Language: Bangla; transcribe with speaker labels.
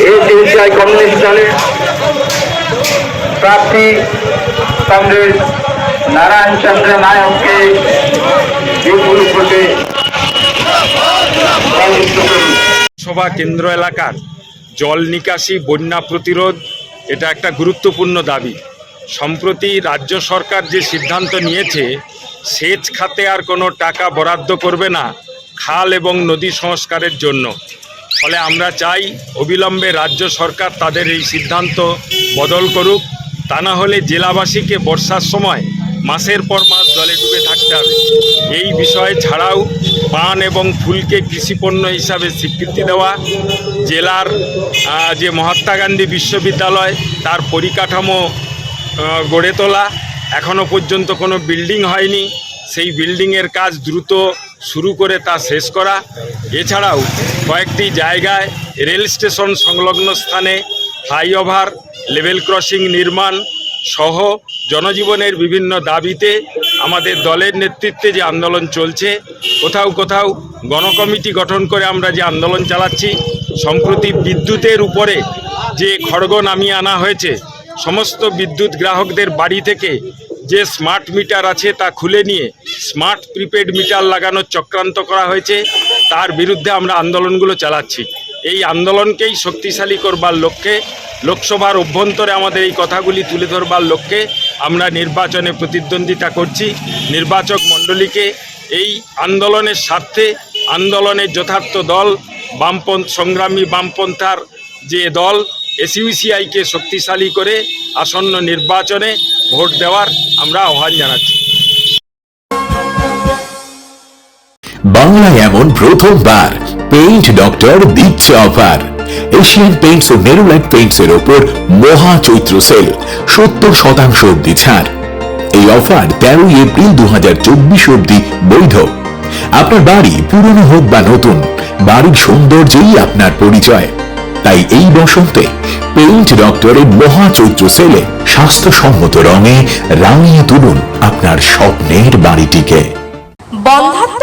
Speaker 1: এসিআই কমিউনিস্ট দলের প্রার্থী কংগ্রেস নারায়ণ চন্দ্র নায়ককে
Speaker 2: সভা কেন্দ্র এলাকার জল নিকাশি বন্যা প্রতিরোধ, এটা একটা গুরুত্বপূর্ণ দাবি। সম্প্রতি রাজ্য সরকার যে সিদ্ধান্ত নিয়েছে, সেচ খাতে আর কোনো টাকা বরাদ্দ করবে না খাল এবং নদী সংস্কারের জন্য। ফলে আমরা চাই অবিলম্বে রাজ্য সরকার তাদের এই সিদ্ধান্ত বদল করুক। তা না হলে জেলাবাসীকে বর্ষার সময় মাসের পর মাস জলে ডুবে থাকতে হবে। এই বিষয় ছাড়াও পান এবং ফুলকে কৃষিপণ্য হিসাবে স্বীকৃতি দেওয়া, জেলার যে মহাত্মা গান্ধী বিশ্ববিদ্যালয়, তার পরিকাঠামো গড়ে তোলা। এখনও পর্যন্ত কোনো বিল্ডিং হয়নি। সেই বিল্ডিংয়ের কাজ দ্রুত শুরু করে তা শেষ করা। এছাড়াও কয়েকটি জায়গায় রেল স্টেশন সংলগ্ন স্থানে ফ্লাইওভার, লেভেল ক্রসিং নির্মাণ সহ জনজীবনের বিভিন্ন দাবিতে আমাদের দলের নেতৃত্বে যে আন্দোলন চলছে, কোথাও কোথাও গণকমিটি গঠন করে আমরা যে আন্দোলন চালাচ্ছি, সম্প্রতি বিদ্যুতের উপরে যে খড়গ নামিয়ে আনা হয়েছে, সমস্ত বিদ্যুৎ গ্রাহকদের বাড়ি থেকে যে স্মার্ট মিটার আছে তা খুলে নিয়ে স্মার্ট প্রিপেড মিটার লাগানোর চক্রান্ত করা হয়েছে, তার বিরুদ্ধে আমরা আন্দোলনগুলো চালাচ্ছি। এই আন্দোলনকেই শক্তিশালী করবার লক্ষ্যে, লোকসভার অভ্যন্তরে আমাদের এই কথাগুলি তুলে ধরবার লক্ষ্যে আমরা নির্বাচনে প্রতিদ্বন্দ্বিতা করছি। নির্বাচক মণ্ডলীকে এই আন্দোলনের স্বার্থে আন্দোলনের যথার্থ দল, বামপন্থ সংগ্রামী বামপন্থার যে দল এসইউসিআইকে শক্তিশালী করে আসন্ন নির্বাচনে ভোট দেওয়ার আমরা আহ্বান জানাচ্ছি।
Speaker 3: বাংলায় এমন প্রথমবার পেইন্ট ডক্টর দিচ্ছে অফার এশিয়ান পেইন্টস ও নেরুলাইট পেইন্টস এর ওপর মহা চৈত্র সেল সত্তর শতাংশ অব্দি ছাড়। এই অফার তেরোই এপ্রিল দু অব্দি বৈধ। আপনার বাড়ি পুরনো হোক বা নতুন, বাড়ির সৌন্দর্যই আপনার পরিচয়। তাই এই বসন্তে পেইন্ট ডক্টরের মহা চৈত্র সেলে স্বাস্থ্যসম্মত রঙে রাঙিয়ে তুলুন আপনার স্বপ্নের বাড়িটিকে।
Speaker 4: বন্ধাত্ম